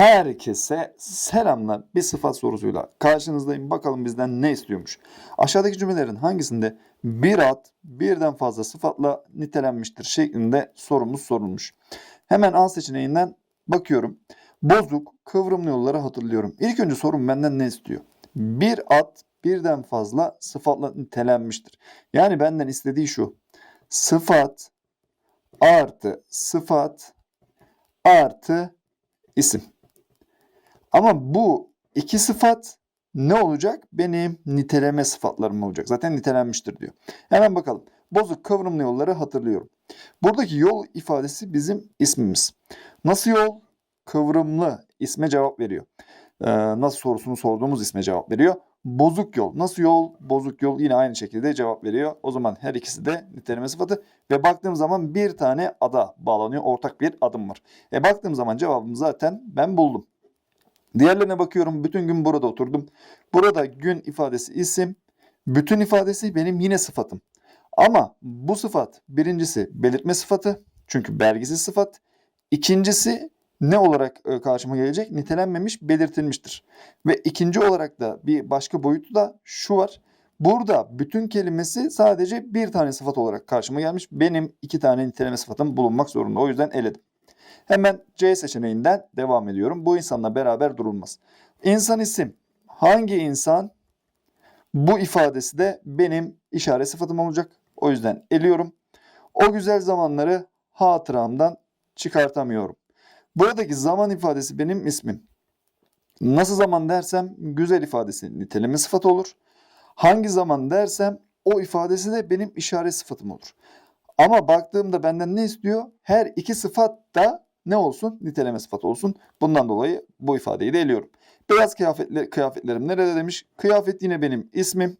Herkese selamlar. Bir sıfat sorusuyla karşınızdayım. Bakalım bizden ne istiyormuş. Aşağıdaki cümlelerin hangisinde bir ad birden fazla sıfatla nitelenmiştir şeklinde sorumuz sorulmuş. Hemen A seçeneğinden bakıyorum. Bozuk, kıvrımlı yolları hatırlıyorum. İlk önce sorum benden ne istiyor? Bir ad birden fazla sıfatla nitelenmiştir. Yani benden istediği şu. Sıfat artı sıfat artı isim. Ama bu iki sıfat ne olacak? Benim niteleme sıfatlarım olacak. Zaten nitelenmiştir diyor. Hemen bakalım. Bozuk kıvrımlı yolları hatırlıyorum. Buradaki yol ifadesi bizim ismimiz. Nasıl yol? Kıvrımlı isme cevap veriyor. Ee, nasıl sorusunu sorduğumuz isme cevap veriyor. Bozuk yol. Nasıl yol? Bozuk yol yine aynı şekilde cevap veriyor. O zaman her ikisi de niteleme sıfatı. Ve baktığım zaman bir tane ada bağlanıyor. Ortak bir adım var. E baktığım zaman cevabımı zaten ben buldum. Diğerlerine bakıyorum. Bütün gün burada oturdum. Burada gün ifadesi isim. Bütün ifadesi benim yine sıfatım. Ama bu sıfat birincisi belirtme sıfatı. Çünkü belgisiz sıfat. İkincisi ne olarak e, karşıma gelecek? Nitelenmemiş, belirtilmiştir. Ve ikinci olarak da bir başka boyutu da şu var. Burada bütün kelimesi sadece bir tane sıfat olarak karşıma gelmiş. Benim iki tane niteleme sıfatım bulunmak zorunda. O yüzden eledim. Hemen C seçeneğinden devam ediyorum. Bu insanla beraber durulmaz. İnsan isim. Hangi insan? Bu ifadesi de benim işaret sıfatım olacak. O yüzden eliyorum. O güzel zamanları hatıramdan çıkartamıyorum. Buradaki zaman ifadesi benim ismim. Nasıl zaman dersem güzel ifadesi niteleme sıfatı olur. Hangi zaman dersem o ifadesi de benim işaret sıfatım olur. Ama baktığımda benden ne istiyor? Her iki sıfat da ne olsun? Niteleme sıfatı olsun. Bundan dolayı bu ifadeyi de eliyorum. Beyaz kıyafetler, kıyafetlerim nerede demiş? Kıyafet yine benim ismim.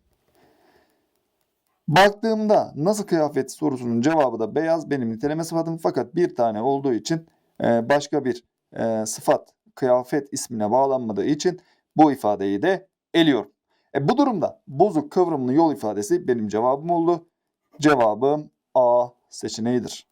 Baktığımda nasıl kıyafet sorusunun cevabı da beyaz benim niteleme sıfatım. Fakat bir tane olduğu için e, başka bir e, sıfat kıyafet ismine bağlanmadığı için bu ifadeyi de eliyorum. E, bu durumda bozuk kıvrımlı yol ifadesi benim cevabım oldu. Cevabım A seçeneğidir.